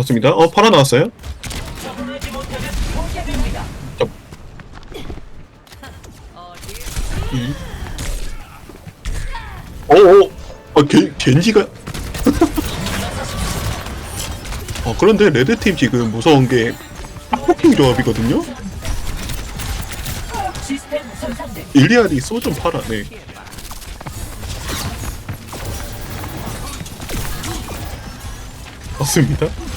맞습니다. 어, 팔아 나왔어요? 이. 어, 어, 어, 겐, 겐지가. 어, 그런데 레드팀 지금 무서운 게 빡폭킹 조합이거든요? 일리아리 소좀 팔아, 네. 맞습니다.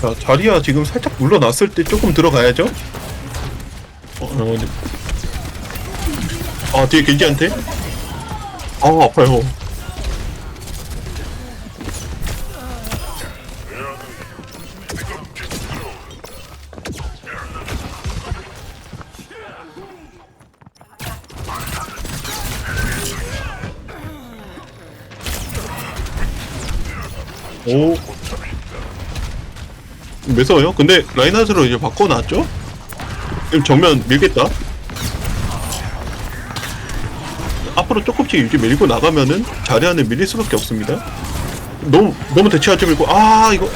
자, 자리야 지금 살짝 물러났을 때 조금 들어가야죠? 어, 어, 네. 아, 뒤에 겐지한테? 아, 아파요. 오. 매서워요? 근데 라인하트로 이제 바꿔놨죠? 지금 정면 밀겠다. 앞으로 조금씩 이렇게 밀고 나가면은 자리 안에 밀릴 수밖에 없습니다. 너무 너무 대치하지 말고 아 이거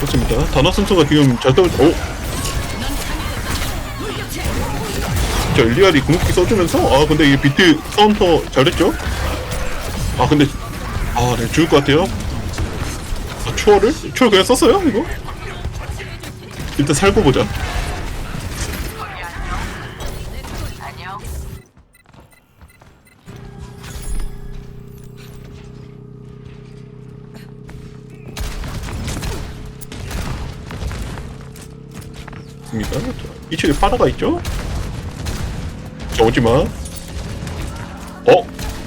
좋습니다. 단어 선수가 지금 잘 떠. 오. 자 일리알이 궁극기 써주면서 아 근데 이게 비트 카운터 잘했죠? 아 근데 아 네 죽을 것 같아요. 아, 추월을? 추월 그냥 썼어요 이거? 일단 살고 보자. 있습니다. 자, 이쪽에 파라가 있죠? 자, 오지마. 어?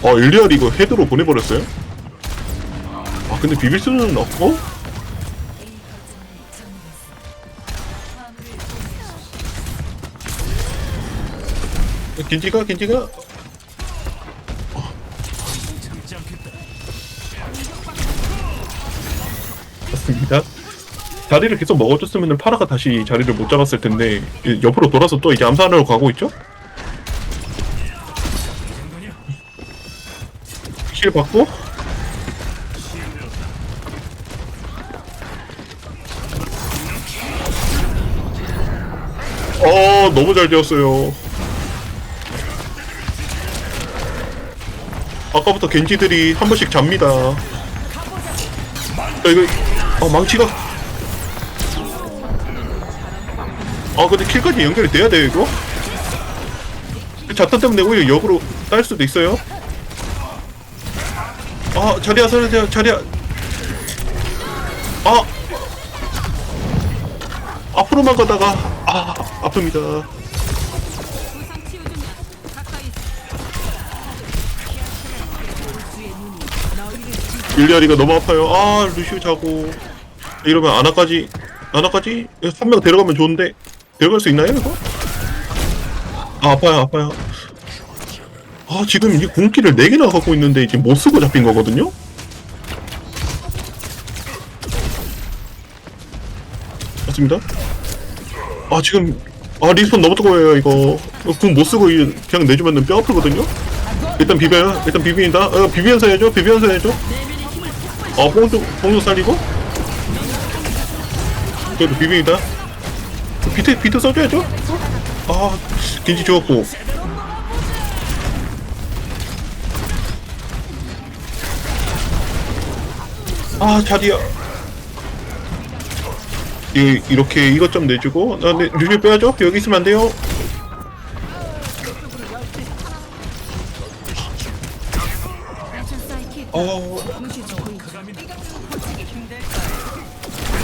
어, 일리알 이거 헤드로 보내버렸어요? 아, 근데 비빌 수는 없고? 겐지가, 겐지가. 맞습니다. 자리를 계속 먹어줬으면 파라가 다시 자리를 못 잡았을 텐데, 이- 옆으로 돌아서 또 이제 암살하러 가고 있죠? 실 받고, 어, 너무 잘 되었어요. 아까부터 겐지들이 한 번씩 잡니다. 야, 이거, 아, 망치가. 아, 근데 킬까지 연결이 돼야 돼요, 이거? 자탄 때문에 오히려 역으로 딸 수도 있어요. 아, 자리야, 자리야, 자리야. 아! 앞으로만 가다가, 아, 아픕니다. 일리아리가 너무 아파요. 아, 루시우 자고. 이러면 아나까지, 아나까지? 한명 데려가면 좋은데, 데려갈 수 있나요, 이거? 아, 아파요, 아파요. 아, 지금 이 궁기를 4개나 갖고 있는데, 지금 못 쓰고 잡힌 거거든요? 맞습니다. 아 지금 아 리스폰 너무 뜨거워요 이거. 어, 궁 못쓰고 그냥 내주면 뼈 아프거든요? 일단 비벼요. 일단 비빈다. 어, 비비면서 해줘 비비면서 해줘 어 뽕도 뽕도 살리고? 그래도 비빈다. 비트 비트 써줘야죠? 아 겐지 좋았고. 아 자리야. 이, 이렇게 이것 좀 내주고 아, 네, 루시 빼야죠? 여기 있으면 안 돼요. 어.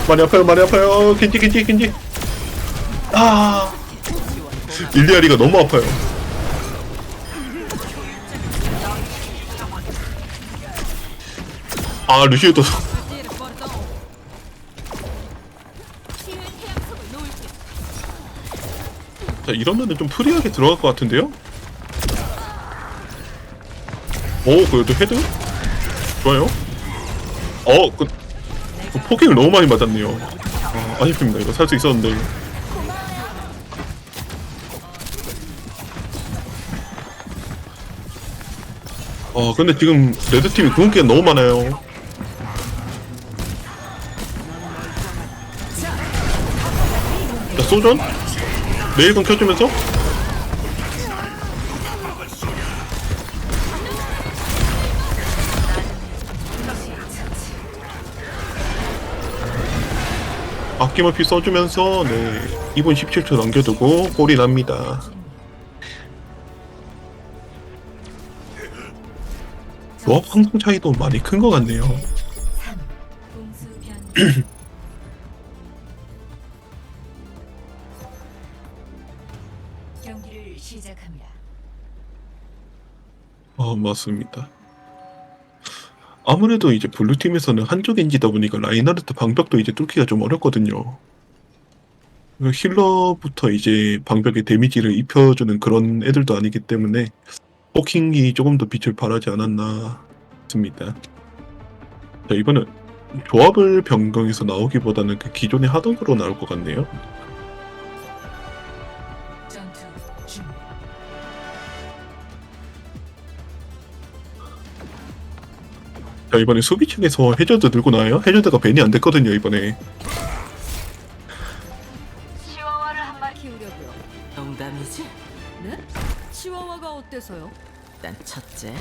많이 아파요 많이 아파요. 겐지 겐지 겐지. 아. 일리아리가 너무 아파요. 아 루시오도 자 이러면은 좀 프리하게 들어갈 것 같은데요? 오 그래도 헤드? 좋아요. 어 그, 그 포킹을 너무 많이 맞았네요. 아, 아쉽습니다. 이거 살 수 있었는데 아 근데 지금 레드팀이 궁극기가 너무 많아요. 자 소전 레이건 켜주면서? 아낌없이 써주면서 네 2분 17초 남겨두고 골이 납니다. 조합 항상 차이도 많이 큰 것 같네요 3. 공수 변. 경기를 시작합니다. 어 맞습니다 아무래도 이제 블루팀에서는 한쪽 엔지다 보니까 라인하르트 방벽도 이제 뚫기가 좀 어렵거든요 그 힐러부터 이제 방벽에 데미지를 입혀주는 그런 애들도 아니기 때문에 포킹이 조금 더 빛을 발하지 않았나 싶습니다 자 이번엔 조합을 변경해서 나오기보다는 그 기존에 하던 거로 나올 것 같네요 자 이번에 수비 측에서 해저드 들고 나와요 해저드가 밴이 안 됐거든요 이번에 치와와를 한 마리 키우려고요. 농담이지? 네? 치와와가 어때서요? 일단 첫째,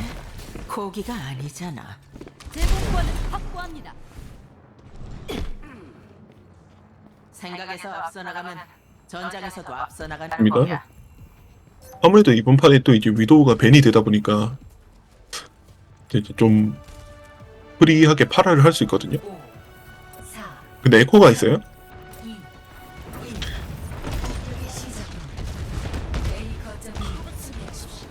고기가 아니잖아. 제공권을 확보합니다. 생각에서 앞서 나가면 전장에서도 앞서 나가는 입니다. 거야. 아무래도 이번 판에 또 이제 위도우가 밴이 되다 보니까 이제 좀 프리하게 파라를 할 수 있거든요 5. 4. 근데 에코가 있어요 2. 1. 공격이 시작됩니다. A 거점을 수비하십시오.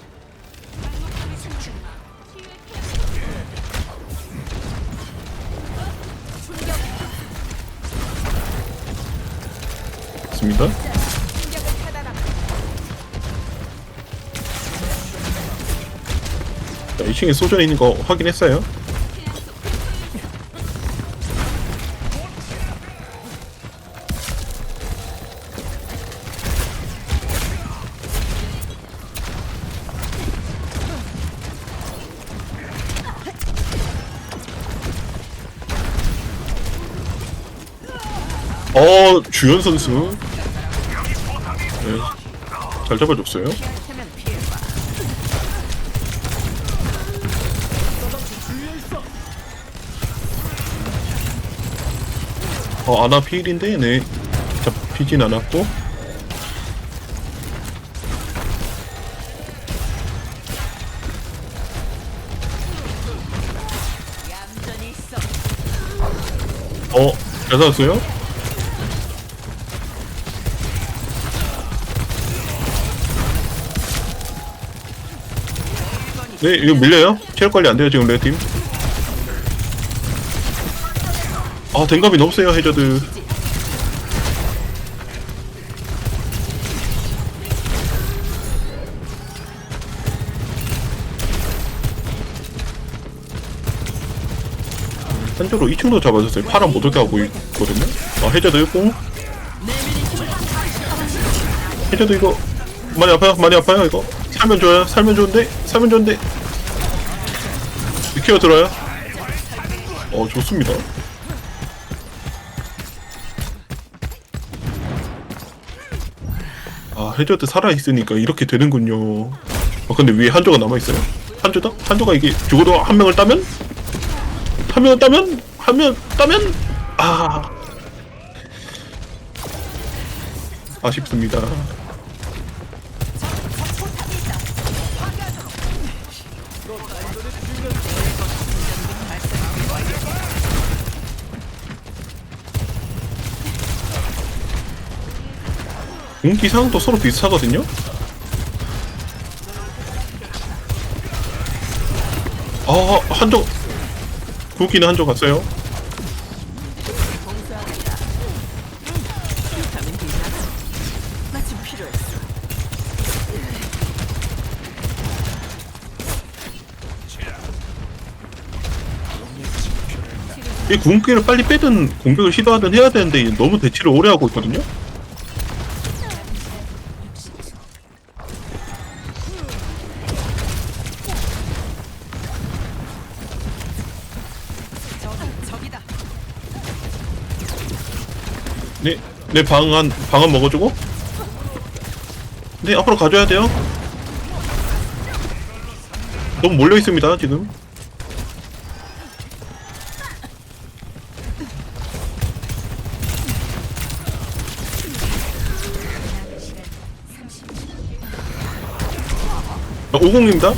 있습니다 자 2층에 소전에 있는 거 확인했어요 주연 선수 네, 잘 잡아줬어요. 어 아나 필인데 네 잡히진 않았고 있어. 어잘 잡았어요 네 이거 밀려요? 체력 관리 안 돼요 지금 레드팀? 아 댕감이 너무 세요 해저드. 한쪽으로 2층도 잡아줬어요. 파란 못 오게 하고 있거든요. 아 해저드 있고. 해저드 이거 많이 아파요? 많이 아파요 이거 살면 좋아요. 살면 좋은데? 살면 좋은데? 키어 들어요? 어 좋습니다. 아 해저드 살아있으니까 이렇게 되는군요. 아 근데 위에 한조가 남아있어요. 한조다? 한조가 이게 죽어도 한 명을 따면? 한 명을 따면? 한 하면 따면? 아. 아쉽습니다. 공기 상도 서로 비슷하거든요. 아 한쪽 구기는 한쪽 갔어요. 이 궁극기를 빨리 빼든 공격을 시도하든 해야 되는데 너무 대치를 오래 하고 있거든요. 내 방안 방안 먹어주고. 네, 앞으로 가줘야 돼요. 너무 몰려 있습니다 지금. 어, 50입니다.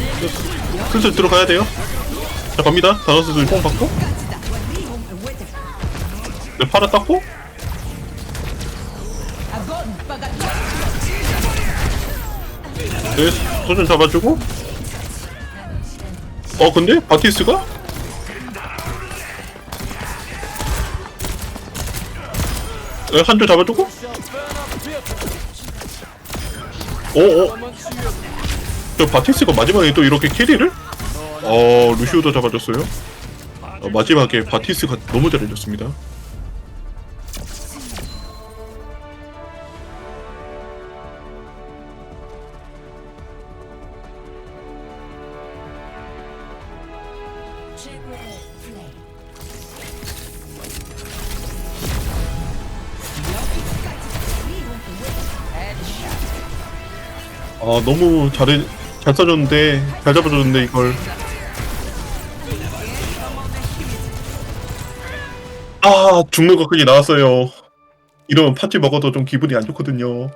슬슬 들어가야 돼요. 자, 갑니다. 다너스들 뽕 받고. 네, 팔아 닦고. 네, 소전 잡아주고. 어, 근데 바티스가? 네, 한줄 잡아주고. 오, 오. 저 바티스가 마지막에 또 이렇게 캐리를? 어, 루시오도 잡아줬어요. 어, 마지막에 바티스가 너무 잘해줬습니다. 아 너무 잘해 잘 써줬는데 잘 잡아줬는데 이걸. 아 죽는 것까지 나왔어요. 이러면 팥찌 먹어도 좀 기분이 안 좋거든요